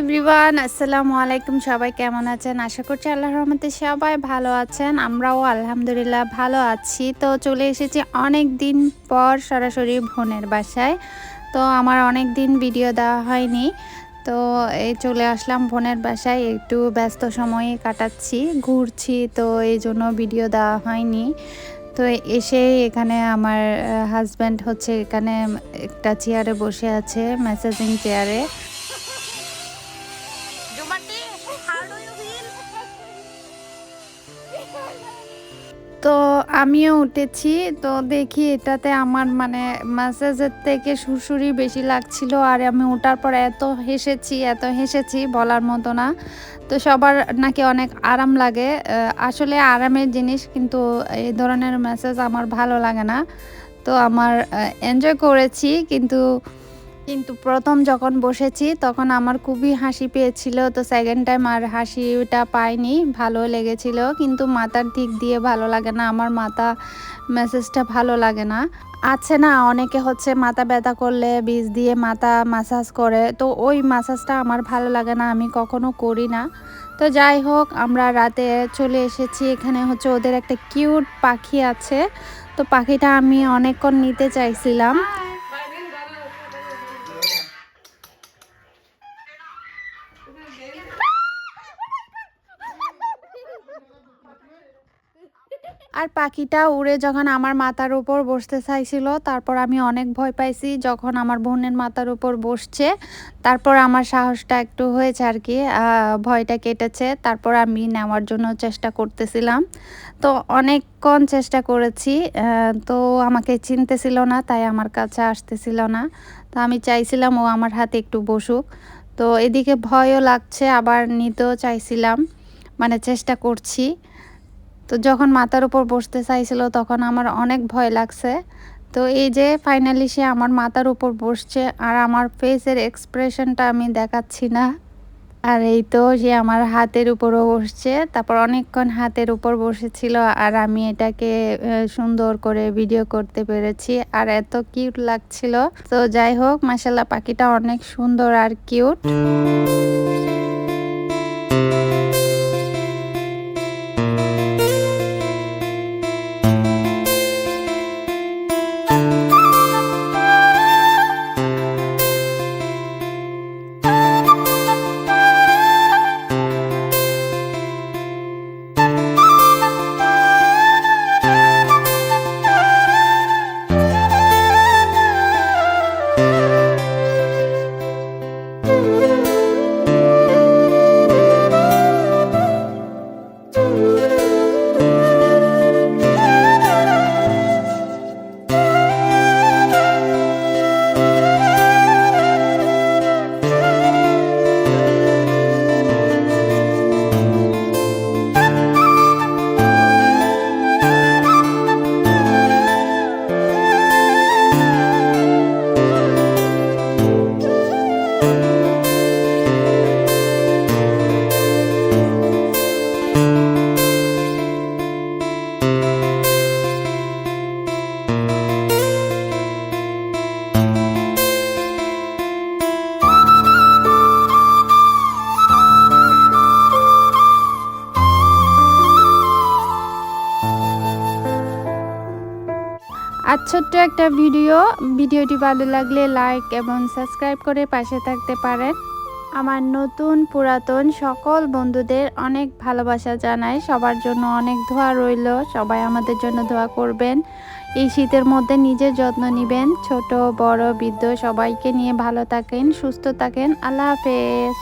Everyone, আসসালামু আলাইকুম। সবাই কেমন আছেন? আশা করছি আল্লাহর রহমতে সবাই ভালো আছেন, আমরাও আলহামদুলিল্লাহ ভালো আছি। তো চলে এসেছি অনেক দিন পর সরাসরি বোনের বাসায়। তো আমার অনেক দিন ভিডিও দেওয়া হয়নি। তো এই চলে আসলাম বোনের বাসায়, একটু ব্যস্ত সময়ে কাটাচ্ছি, ঘুরছি, তো এই জন্য ভিডিও দেওয়া হয়নি। তো এসে এখানে আমার হাজব্যান্ড হচ্ছে এখানে একটা চেয়ারে বসে আছে মেসেজিং চেয়ারে তো আমিও উঠেছি। তো দেখি এটাতে আমার মানে ম্যাসেজের থেকে সুরসুরি বেশি লাগছিল আর আমি ওঠার পর এত হেসেছি এত হেসেছি বলার মতো না। তো সবার নাকি অনেক আরাম লাগে। আসলে আরামের জিনিস কিন্তু এই ধরনের মেসেজ আমার ভালো লাগে না। তো আমার এনজয় করেছি কিন্তু কিন্তু প্রথম যখন বসেছি, তখন আমার খুবই হাসি পেয়েছিল। তো সেকেন্ড টাইম আর হাসিটা পাইনি ভালো লেগেছিল। কিন্তু মাথার দিক দিয়ে ভালো লাগে না, আমার মাথা মেসেজটা ভালো লাগে না। আছে না, অনেকে হচ্ছে মাথা ব্যথা করলে বীজ দিয়ে মাথা মাসাজ করে। তো ওই মাসাজটা আমার ভালো লাগে না, আমি কখনো করি না। তো যাই হোক, আমরা রাতে চলে এসেছি। এখানে হচ্ছে ওদের একটা কিউট পাখি আছে। তো পাখিটা আমি অনেকক্ষণ নিতে চাইছিলাম। আর পাখিটা উড়ে যখন আমার মাথার উপর বসতে চাইছিল, তারপর আমি অনেক ভয় পাইছি যখন আমার বোনের মাথার উপর বসছে। তারপর আমার সাহসটা একটু হয়েছে আর কি ভয়টা কেটেছে। তারপর আমি নেওয়ার জন্য চেষ্টা করতেছিলাম। তো অনেকক্ষণ চেষ্টা করেছি তো আমাকে চিনতেছিল না, তাই আমার কাছে আসতেছিল না। তো আমি চাইছিলাম ও আমার হাতে একটু বসুক। তো এদিকে ভয়ও লাগছে, আবার নিতেও চাইছিলাম মানে চেষ্টা করছি। তো যখন মাথার উপর বসতে চাইছিল তখন আমার অনেক ভয় লাগছে। তো এই যে ফাইনালি সে আমার মাথার উপর বসছে আর আমার ফেসের এক্সপ্রেশনটা আমি দেখাচ্ছি না। আর এই তো সে আমার হাতের উপরও বসছে। তারপর অনেকক্ষণ হাতের উপর বসেছিল আর আমি এটাকে সুন্দর করে ভিডিও করতে পেরেছি আর এত কিউট লাগছিল। তো যাই হোক মাসাল্লাহ পাখিটা অনেক সুন্দর আর কিউট আর ছোট্ট একটা ভিডিও। ভিডিওটি ভালো লাগলে লাইক এবং সাবস্ক্রাইব করে পাশে থাকতে পারেন। আমার নতুন পুরাতন সকল বন্ধুদের অনেক ভালোবাসা জানাই। সবার জন্য অনেক দোয়া রইল। সবাই আমাদের জন্য দোয়া করবেন। এই শীতের মধ্যে নিজের যত্ন নেবেন। ছোট, বড়, বৃদ্ধ সবাইকে নিয়ে ভালো থাকেন, সুস্থ থাকেন। আল্লাহ হাফেজ।